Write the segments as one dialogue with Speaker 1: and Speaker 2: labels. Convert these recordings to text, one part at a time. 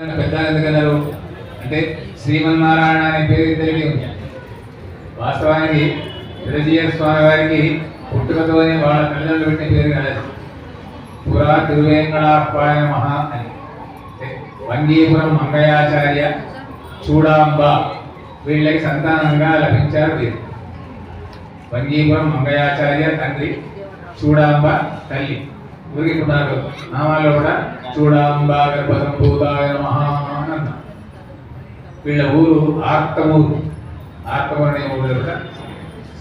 Speaker 1: పెద్ద ఎందుకన్నారు? అంటే శ్రీమన్నారాయణ అనే పేరు ఇద్దరికి ఉంది. వాస్తవానికి విరజీయ స్వామి వారికి పుట్టుకతోనే వాళ్ళ తల్లిదండ్రులు పెట్టిన పేరు కాదు పురా తిరువేంకటాపాయ మహా అని. వంగీపురం మంగయాచార్య చూడాంబ వీళ్ళకి సంతానంగా లభించారు వీరు. వంగీపురం మంగయాచార్య తండ్రి చూడాంబ తల్లి. ఊరికి ఇప్పుడు నామాల్లో కూడా చూడాంబ గర్భసంభూతాయ నమః అని వీళ్ళ ఊరు ఆర్తమూరు. ఆర్తమూరు అనే ఊరు యొక్క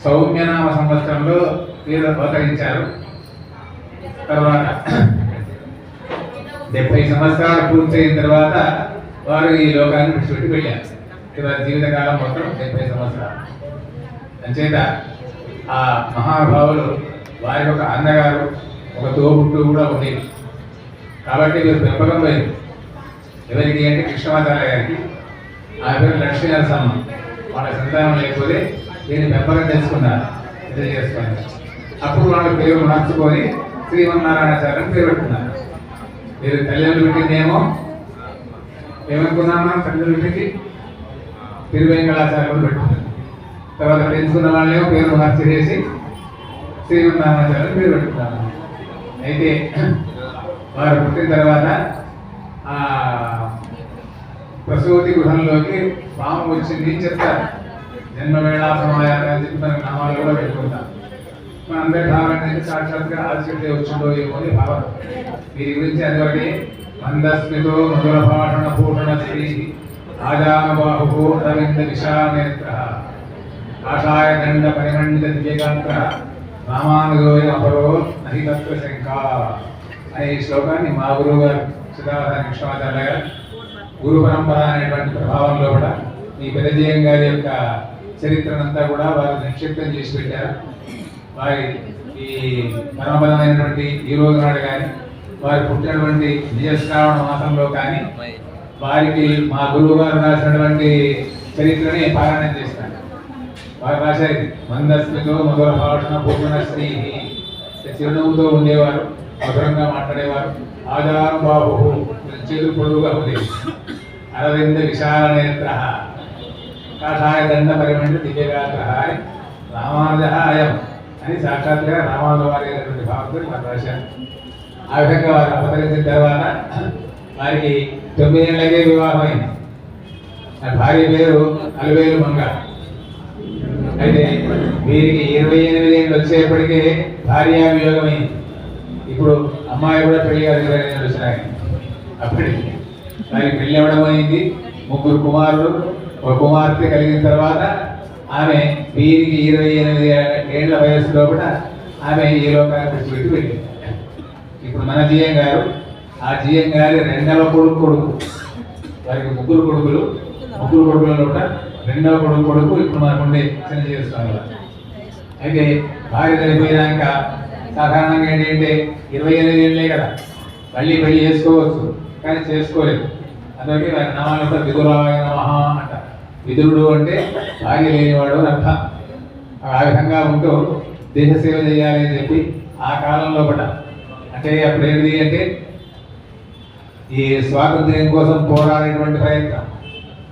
Speaker 1: సౌమ్యనామ సంవత్సరంలో వీరు అవతరించారు. తర్వాత డెబ్బై సంవత్సరాలు పూర్తయిన తర్వాత వారు ఈ లోకాన్ని విడిచిపెట్టి వెళ్ళారు. వారి జీవితకాలం మొత్తం డెబ్బై సంవత్సరాలు. అంచేత ఆ మహానుభావులు వారి యొక్క అన్నగారు ఒక తోబుట్టు కూడా ఉంది కాబట్టి వీరు పెంపకం లేదు. ఎవరికి అంటే కృష్ణమాచార్య గారికి ఆ పేరు లక్ష్మీ నరసమ్మ వాళ్ళ సంతానం లేకపోతే దీన్ని పెంపకం తెలుసుకున్నారు ఇదే చేసుకున్నారు అప్పుడు వాళ్ళ పేరు మార్చుకొని శ్రీమన్నారాయణాచార్య పేరు పెట్టుకున్నారు. మీరు తల్లిదండ్రులు పెట్టిందేమో? ఏమనుకున్నాం మనం తల్లిదండ్రులు పెట్టి తిరువేంకటాచార్యం పెట్టుకున్నారు. తర్వాత పెంచుకున్న వాళ్ళేమో పేరు మార్చి చేసి శ్రీమన్నారాయణాచార్య పేరు పెట్టుకున్నారు. అయితే వారు పుట్టిన తర్వాత ఆ ప్రసూతి గృహంలోకి పాము వచ్చింది అని చెప్తారు. జన్మవేళ సమాయాలు అని చెప్పి మనకి నామాలు కూడా పెట్టుకుంటాం మన అందరి భావన ఏంటంటే సాక్షాత్గా ఆదిశక్తి వచ్చిందో ఏమో అని భావన. వీరి గురించి అదొకటి మందస్మితో మధుర భాషణ భూషణ శ్రీ ఆజానబాహు అరవింద విశానేత్ర ఆషాయ దండ పరిమండిత దివ్యగాత్ర రామానుజోయ అపరో నహి తత్వ శంక అనే ఈ శ్లోకాన్ని మా గురువు గారు సుధాధార కృష్ణమాచార్య గారు గురు పరంపర అనేటువంటి ప్రభావంలో కూడా ఈ పెదజయం గారి యొక్క చరిత్రనంతా కూడా వారు నిక్షిప్తం చేసి పెట్టారు. వారి ఈ పరమబలమైనటువంటి ఈ రోజు నాడు కానీ వారు పుట్టినటువంటి నిజశ్రావణ మాసంలో కానీ వారికి మా గురువు గారు రాసినటువంటి చరిత్రని పారాయణం చేశారు. వారు రాశారు మందస్మితో మధుర భాషణ పూర్ణ స్నేహి చిరునవ్వుతో ఉండేవారు మధురంగా మాట్లాడేవారు. ఆధారం బాబు చెడు పొడుగుగా ఉండేవి అరవింద విశాల నేత్ర కాషాయ దండ పరిమణి దివ్యగాత్ర అని రామానుజ అయం అని సాక్షాత్గా రామానుజ వారి అయినటువంటి భావంతో వారు రాశారు ఆ విధంగా వారు అవతరించిన తర్వాత వారికి తొమ్మిది ఏళ్ళకే వివాహమైంది. ఆ భార్య పేరు అలవేలు మంగ అయితే వీరికి ఇరవై ఎనిమిది ఏళ్ళు వచ్చేప్పటికే భార్య వియోగమైంది ఇప్పుడు అమ్మాయి కూడా పెళ్ళి కాదు ఇరవై ఎనిమిది వచ్చినాయి. అప్పటికి వారికి పెళ్ళి అవ్వడం అయింది ముగ్గురు కుమారులు. ఒక కుమార్తె కలిగిన తర్వాత ఆమె వీరికి ఇరవై ఎనిమిది ఏళ్ళ వయస్సులో కూడా ఆమె ఈ లోకాన్ని విడిచిపెట్టి వెళ్ళింది. ఇప్పుడు మన జిఎం గారు ఆ జిఎం గారి రెండవ కొడుకు కొడుకు. వారికి ముగ్గురు కొడుకులు. ముగ్గురు కొడుకులలో కూడా రెండవ కొడుకు కొడుకు ఇప్పుడు మనకుండే చిన్న చేస్తాను అయితే భార్య చనిపోయినాక సాధారణంగా ఏంటంటే ఇరవై ఎనిమిది ఏళ్ళే కదా. మళ్ళీ పెళ్ళి చేసుకోవచ్చు కానీ చేసుకోలేదు. అందుకే వారి నామాలతో విదురాయ నమః అంట. విదురుడు అంటే భార్య లేనివాడు అని అర్థం. ఆ విధంగా ఉంటూ దేశ సేవ చేయాలి అని చెప్పి ఆ కాలంలో పట అంటే అప్పుడు ఏంటి అంటే ఈ స్వాతంత్ర్యం కోసం పోరాడేటువంటి ప్రయత్నం.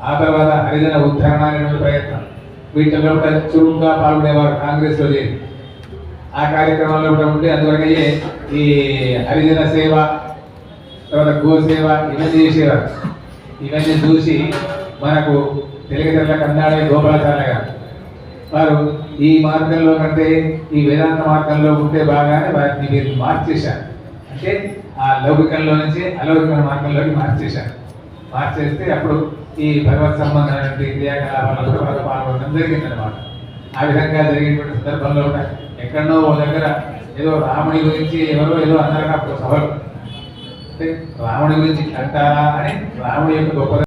Speaker 1: ఆ తర్వాత హరిజన ఉద్ధరణ అనేటువంటి ప్రయత్నం. వీటిలో కూడా చురుగ్గా పాల్గొనేవారు కాంగ్రెస్లో చేరి. ఆ కార్యక్రమంలో కూడా ఉంటే అందువల్లనే ఈ హరిజన సేవ తర్వాత గో సేవ ఇవన్నీ చేసేవారు. ఇవన్నీ చూసి మనకు తెలుగుదెల్ల కన్నాడే గోపాలాచార్య గారు. వారు ఈ మార్గంలో కంటే ఈ వేదాంత మార్గంలో ఉంటే బాగానే వారిని మీరు మార్చేశారు. అంటే ఆ లౌకికంలో నుంచి అలౌకిక మార్గంలోకి మార్చేశారు. మార్చేస్తే అప్పుడు ఈ భగవత్ సంబంధమైన క్రియాకలాపాలు కూడా వారు పాల్గొనడం జరిగిందనమాట ఆ విధంగా జరిగినటువంటి సందర్భంలో కూడా ఎక్కడనో ఓ దగ్గర ఏదో రాముడి గురించి ఎవరో ఏదో అన్నారు అప్పుడు సభలు. రాముడి గురించి అంటారా అని రాముడి యొక్క గొప్ప